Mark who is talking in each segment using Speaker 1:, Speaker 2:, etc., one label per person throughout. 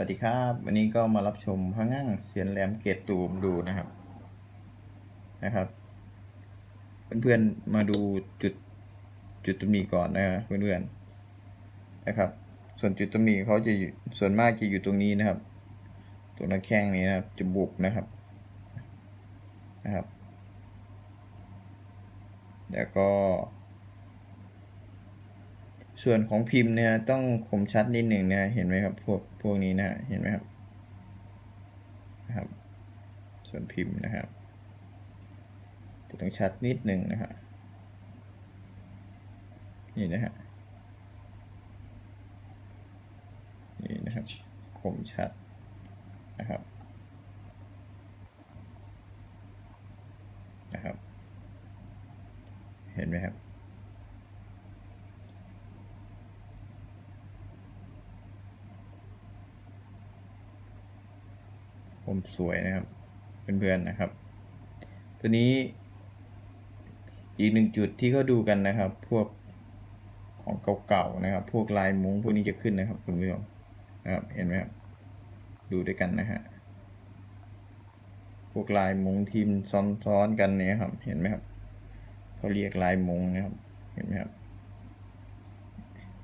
Speaker 1: วัสดีครับ วันนี้ก็มารับชมพระงั่งเสียนแหลมเกตตูมดูนะครับนะครับ เพื่อนๆมาดูจุดจุดตำหนิก่อนนะครับเพื่อนๆนะครับ ส่วนจุดตำหนิเขาจะส่วนมากจะอยู่ตรงนี้นะครับ ตรงหน้าแข้งนี้นะครับจะบุกนะครับนะครับ แล้วก็ ส่วนของพิมพ์เนี่ยต้องคมชัดนิดหนึ่งนะเห็นไหมครับพวกพวกนี้นะเห็นไหมครับนะครับ ส่วนพิมพ์นะครับจะต้องชัดนิดหนึ่งนะฮะนี่นะฮะนี่นะครับคมชัดนะครับนะครับ เห็นไหมครับ ผม สวยนะครับเพื่อนๆนะครับ ตัวนี้อีกหนึ่งจุดที่เขาดูกันนะครับ พวกของเก่าๆนะครับ พวกลายมุ้งพวกนี้จะขึ้นนะครับคุณผู้ชมนะครับเห็นไหมครับดูด้วยกันนะฮะพวกลายมุ้งทีมซ้อนๆกันเนี่ยครับ เห็นไหมครับเขาเรียกลายมุ้งนะครับ เห็นไหมครับ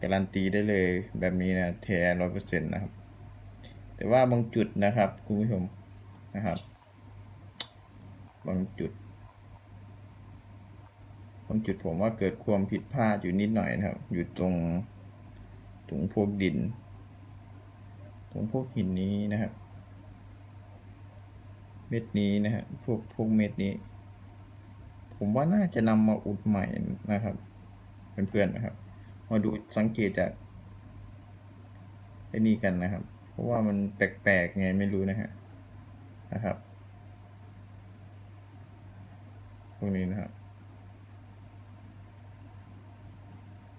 Speaker 1: การันตีได้เลยแบบนี้นะแท้ร้อยเปอร์เซ็นต์นะครับ แต่ว่าบางจุดนะครับคุณผู้ชม นะครับ บางจุด บางจุดผมว่าเกิดความผิดพลาดอยู่นิดหน่อยนะครับ อยู่ตรงตรงพวกดินตรงพวกหินนี้นะครับ เม็ดนี้นะฮะพวกพวกเม็ดนี้ ผมว่าน่าจะนำมาอุดใหม่นะครับเพื่อนๆนะครับ มาดูสังเกตจากไอ้นี่กันนะครับ เพราะว่ามันแปลกๆไงไม่รู้นะฮะ นะครับพวกนี้นะครับ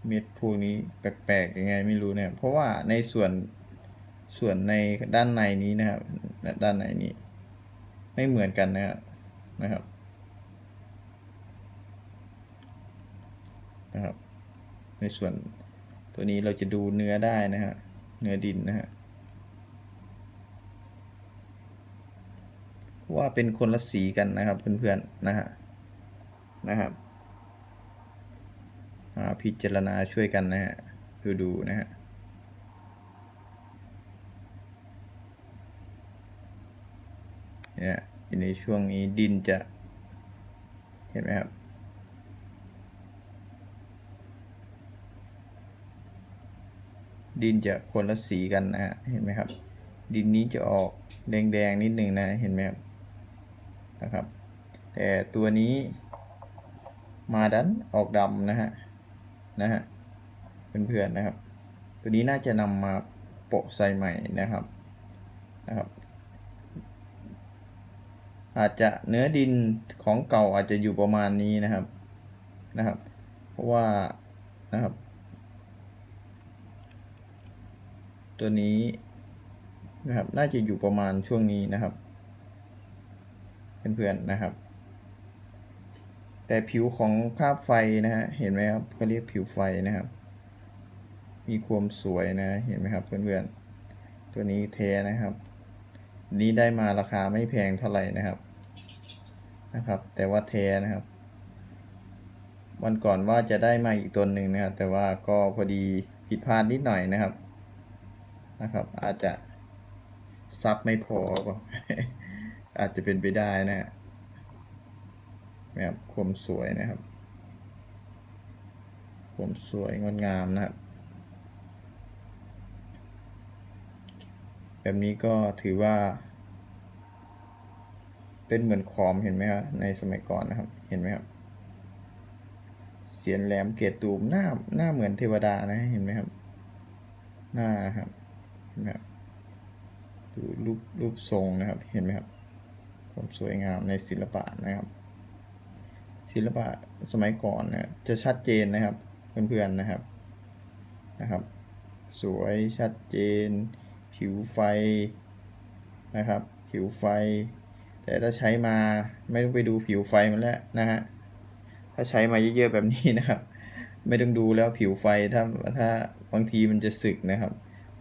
Speaker 1: เม็ดพวกนี้แปลกๆยังไงไม่รู้เนะครับเพราะว่าในส่วนส่วนในด้านในนี้นะครับ ด้านในนี้ ไม่เหมือนกันนะครับนะครับนะครับ ในส่วนตัวนี้เราจะดูเนื้อได้นะฮะเนื้อดินนะฮะ ว่าเป็นคนละสีกันนะครับเพื่อนๆนะฮะนะครับพิจารณาช่วยกันนะฮะดูดูนะฮะเนี่ยในช่วงนี้ดินจะเห็นไหมครับดินจะคนละสีกันนะฮะเห็นไหมครับ ดินนี้จะออกแดงๆนิดหนึ่งนะเห็นไหมครับ นะครับ แต่ตัวนี้มาดันออกดำนะฮะนะฮะเพื่อนๆนะครับ ตัวนี้น่าจะนำมาโปะใส่ใหม่นะครับนะครับ อาจจะเนื้อดินของเก่าอาจจะอยู่ประมาณนี้นะครับนะครับ เพราะว่านะครับ ตัวนี้นะครับ น่าจะอยู่ประมาณช่วงนี้นะครับ เพื่อนๆนะครับ แต่ผิวของคราบไฟนะฮะเห็นไหมครับเขาเรียกผิวไฟนะครับ มีความสวยนะเห็นไหมครับเพื่อนๆตัวนี้เทนะครับ นี้ได้มาราคาไม่แพงเท่าไหร่นะครับนะครับ แต่ว่าเทนะครับวันก่อนว่าจะได้มาอีกตัวหนึ่งนะครับ แต่ว่าก็พอดีผิดพลาดนิดหน่อยนะครับนะครับ อาจจะซับไม่พอ อาจจะเป็นไปได้นะฮะแบบความสวยนะครับความสวยงดงามนะครับ แบบนี้ก็ถือว่า เป็นเหมือนขอมเห็นไหมครับในสมัยก่อนนะครับ เห็นไหมครับเสียนแหลมเกตตูมหน้าหน้าเหมือนเทวดานะเห็นไหมครับ หน้าครับนไหมครับดูรูปรูปทรงนะครับเห็นไหมครับ ความสวยงามในศิลปะนะครับ ศิลปะสมัยก่อนนะจะชัดเจนนะครับเพื่อนๆนะครับนะครับ สวยชัดเจน ผิวไฟนะครับ ผิวไฟ แต่ถ้าใช้มาไม่ต้องไปดูผิวไฟมันแล้วนะฮะถ้าใช้มาเยอะๆแบบนี้นะครับ ไม่ต้องดูแล้วผิวไฟถ้าถ้าบางทีมันจะสึกนะครับ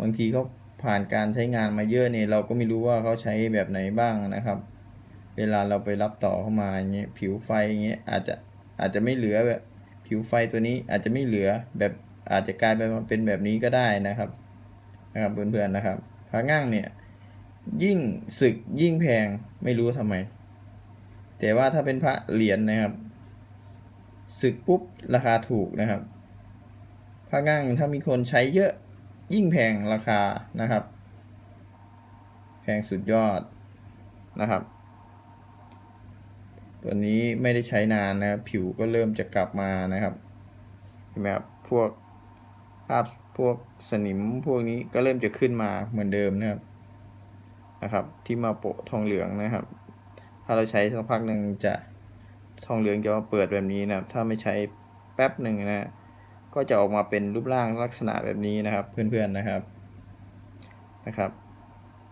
Speaker 1: บางทีเขาผผ่านการใช้งานมาเยอะเนี่ยเราก็ไม่รู้ว่าเขาใช้แบบไหนบ้างนะครับ เวลาเราไปรับต่อเข้ามาอย่างเงี้ยผิวไฟอย่างเงี้ยอาจจะอาจจะไม่เหลือแบบผิวไฟตัวนี้อาจจะไม่เหลือแบบอาจจะกลายไปเป็นแบบนี้ก็ได้นะครับนะครับเพื่อนๆนะครับพระง่างเนี่ยยิ่งศึกยิ่งแพงไม่รู้ทำไม แต่ว่าถ้าเป็นพระเหรียญนะครับศึกปุ๊บราคาถูกนะครับพระง่างถ้ามีคนใช้เยอะยิ่งแพงราคานะครับ แพงสุดยอดนะครับ ตัวนี้ไม่ได้ใช้นานนะครับ ผิวก็เริ่มจะกลับมานะครับเห็นไหมครับพวกภาพพวกสนิมพวกนี้ก็เริ่มจะขึ้นมาเหมือนเดิมนะครับนะครับ ที่มาโปะทองเหลืองนะครับ ถ้าเราใช้สักพักหนึ่งจะทองเหลืองจะมาเปิดแบบนี้นะครับ ถ้าไม่ใช้แป๊บหนึ่งนะก็จะออกมาเป็นรูปร่างลักษณะแบบนี้นะครับ เพื่อนๆนะครับนะครับ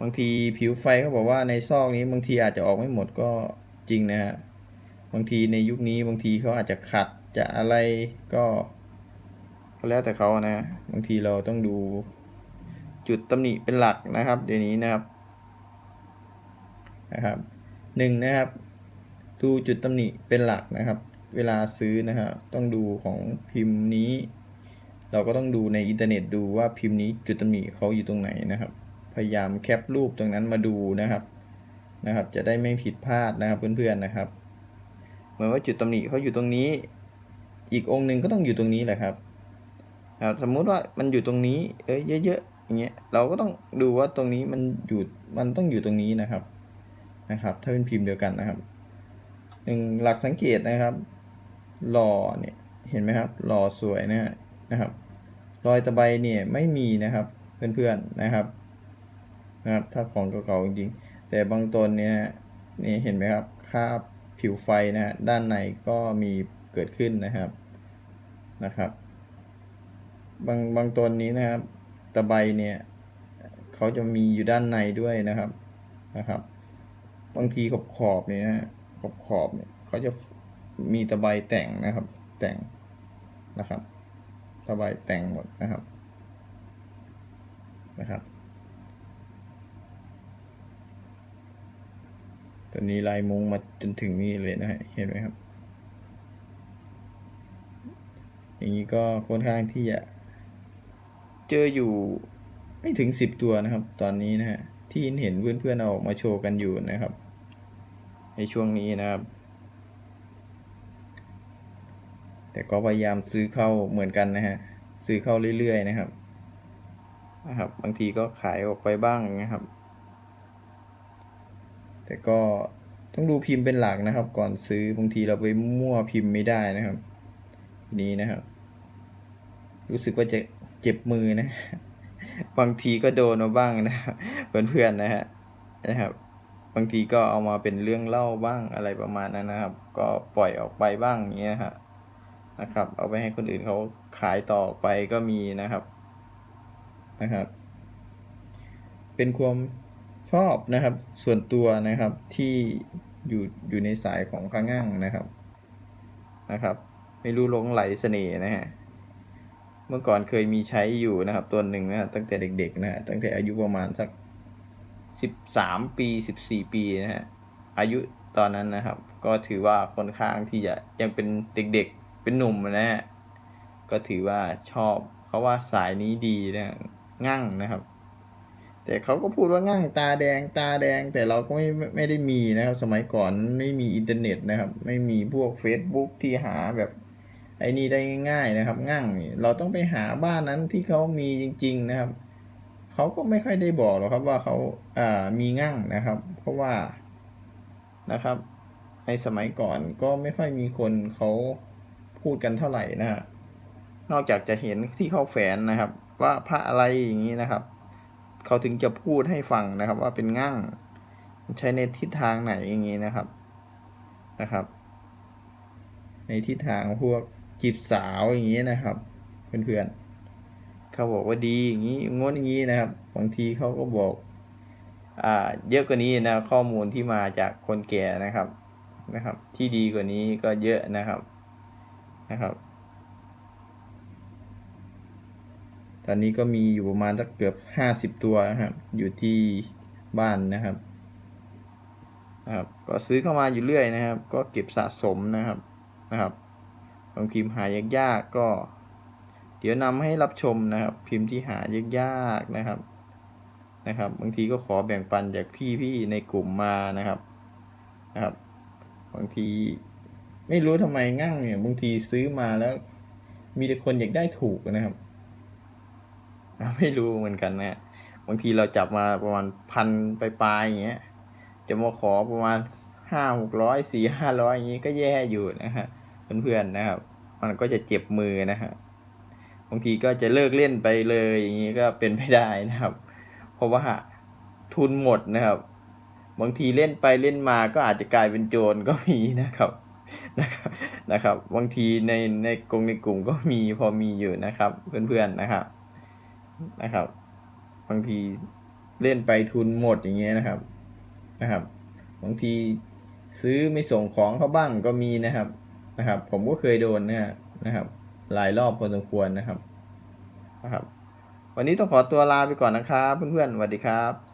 Speaker 1: บางทีผิวไฟเขาบอกว่าในซอกนี้บางทีอาจจะออกไม่หมดก็จริงนะฮะ บางทีในยุคนี้บางทีเขาอาจจะขัดจะอะไรก็ก็แล้วแต่เขานะบางทีเราต้องดูจุดตำหนิเป็นหลักนะครับ เดี๋ยวนี้นะครับนะครับหนึ่งนะครับ ดูจุดตำหนิเป็นหลักนะครับ เวลาซื้อนะครับ ต้องดูของพิมพ์นี้ เราก็ต้องดูในอินเทอร์เน็ตดูว่าพิมพ์นี้จุดตำหนิเขาอยู่ตรงไหนนะครับ พยายามแคปรูปตรงนั้นมาดูนะครับนะครับ จะได้ไม่ผิดพลาดนะครับเพื่อนๆนะครับ มือนว่าจุดตำหนิเขาอยู่ตรงนี้ อีกองค์หนึ่งก็ต้องอยู่ตรงนี้แหละครับสมมุติว่ามันอยู่ตรงนี้ เอ้ยเยอะๆอย่างเงี้ยเราก็ต้องดูว่าตรงนี้มันอยู่มันต้องอยู่ตรงนี้นะครับนะครับ ถ้าเป็นพิมพ์เดียวกันนะครับหนึ่งหลักสังเกตนะครับหล่อเนี่ยเห็นไหมครับหล่อสวยนะฮะนะครับ รอยตะไบเนี่ยไม่มีนะครับเพื่อนๆนะครับนะครับ ถ้าของเก่าๆจริงๆแต่บางตนเนี่ยนี่เห็นไหมครับคราบ ผิวไฟนะฮะด้านในก็มีเกิดขึ้นนะครับนะครับ บางบางตนนี้นะครับ ตะไบเนี่ยเขาจะมีอยู่ด้านในด้วยนะครับนะครับ บางทีขอบขอบเนี่ยนะขอบขอบเนี่ยเขาจะมีตะไบแต่งนะครับ แต่งนะครับตะไบแต่งหมดนะครับนะครับ ตัวนี้ลายมุงมาจนถึงนี่เลยนะฮะเห็นไหมครับ อย่างนี้ก็ค่อนข้างที่จะ เจออยู่ไม่ถึงสิบตัวนะครับ ตอนนี้นะฮะที่เห็นเพื่อนๆเอาออกมาโชว์กันอยู่นะครับ ในช่วงนี้นะครับ แต่ก็พยายามซื้อเข้าเหมือนกันนะฮะซื้อเข้าเรื่อยๆนะครับนะครับ บางทีก็ขายออกไปบ้างนะครับ แต่ก็ต้องดูพิมพ์เป็นหลักนะครับ ก่อนซื้อบางทีเราไปมั่วพิมพ์ไม่ได้นะครับ นี้นะครับ รู้สึกว่าจะเจ็บมือนะ บางทีก็โดนมาบ้างนะเพื่อนๆนะฮะนะครับ บางทีก็เอามาเป็นเรื่องเล่าบ้างอะไรประมาณนั้นนะครับ ก็ปล่อยออกไปบ้างอย่างเงี้ยฮะนะครับ เอาไปให้คนอื่นเขาขายต่อไปก็มีนะครับนะครับ เป็นความ ชอบนะครับ ส่วนตัวนะครับที่อยู่อยู่ในสายของข้างง่างนะครับนะครับ ไม่รู้หลงไหลเสน่ห์นะฮะเมื่อก่อนเคยมีใช้อยู่นะครับ ตัวหนึ่งนะฮะตั้งแต่เด็กๆนะฮะตั้งแต่อายุประมาณสักสิบสามปีสิบสี่ปีนะฮะอายุตอนนั้นนะครับ ก็ถือว่าค่อนข้างที่จะยังเป็นเด็กๆเป็นหนุ่มนะฮะก็ถือว่าชอบเขาว่าสายนี้ดีนะ งั่งนะครับ แต่เขาก็พูดว่างั่งตาแดงตาแดง แต่เราก็ไม่ไม่ได้มีนะครับ สมัยก่อนไม่มีอินเทอร์เน็ตนะครับ ไม่มีพวก Facebook ที่หาแบบไอ้นี่ได้ง่ายๆนะครับงั่งเราต้องไปหาบ้านนั้นที่เขามีจริง ๆนะครับเขาก็ไม่ค่อยได้บอกหรอกครับว่าเขาอ่ามีงั่งนะครับ เพราะว่านะครับ ในสมัยก่อนก็ไม่ค่อยมีคนเขาพูดกันเท่าไหร่นะฮะนอกจากจะเห็นที่เขาแฝนนะครับ ว่าพระอะไรอย่างนี้นะครับ เขาถึงจะพูดให้ฟังนะครับ ว่าเป็นงั่งใช้ในทิศทางไหนอย่างนี้นะครับนะครับ ในทิศทางพวกจีบสาวอย่างนี้นะครับ เพื่อนๆเขาบอกว่าดีอย่างนี้งดอย่างนี้นะครับบางทีเขาก็บอกอ่าเยอะกว่านี้นะข้อมูลที่มาจากคนแก่นะครับนะครับ ที่ดีกว่านี้ก็เยอะนะครับนะครับ ตอนนี้ก็มีอยู่ประมาณสักเกือบห้าสิบตัวนะครับอยู่ที่บ้านนะครับครับก็ซื้อเข้ามาอยู่เรื่อยนะครับ ก็เก็บสะสมนะครับนะครับบางพิมพ์หายากๆก็ เดี๋ยวนำให้รับชมนะครับ พิมพ์ที่หายากๆนะครับนะครับ บางทีก็ขอแบ่งปันจากพี่ๆในกลุ่มมานะครับนะครับ บางทีไม่รู้ทำไมงั่งเนี่ยบางทีซื้อมาแล้ว มีแต่คนอยากได้ถูกนะครับ ไม่รู้เหมือนกันนะบางทีเราจับมาประมาณพันปลายๆอย่างเงี้ยจะมาขอประมาณห้าหกร้อยสี่ห้าร้อยอย่างงี้ก็แย่อยู่นะฮะเพื่อนๆนะครับ มันก็จะเจ็บมือนะฮะบางทีก็จะเลิกเล่นไปเลยอย่างงี้ก็เป็นไปได้นะครับ เพราะว่าทุนหมดนะครับ บางทีเล่นไปเล่นมาก็อาจจะกลายเป็นโจรก็มีนะครับนะครับนะครับ บางทีในในกลุ่มในกลุ่มก็มีพอมีอยู่นะครับ เพื่อนๆนะครับ นะครับ บางทีเล่นไปทุนหมดอย่างเงี้ยนะครับนะครับ บางทีซื้อไม่ส่งของเขาบ้างก็มีนะครับนะครับ ผมก็เคยโดนนะนะครับ หลายรอบพอสมควรนะครับนะครับ วันนี้ต้องขอตัวลาไปก่อนนะครับ เพื่อนๆสวัสดีครับ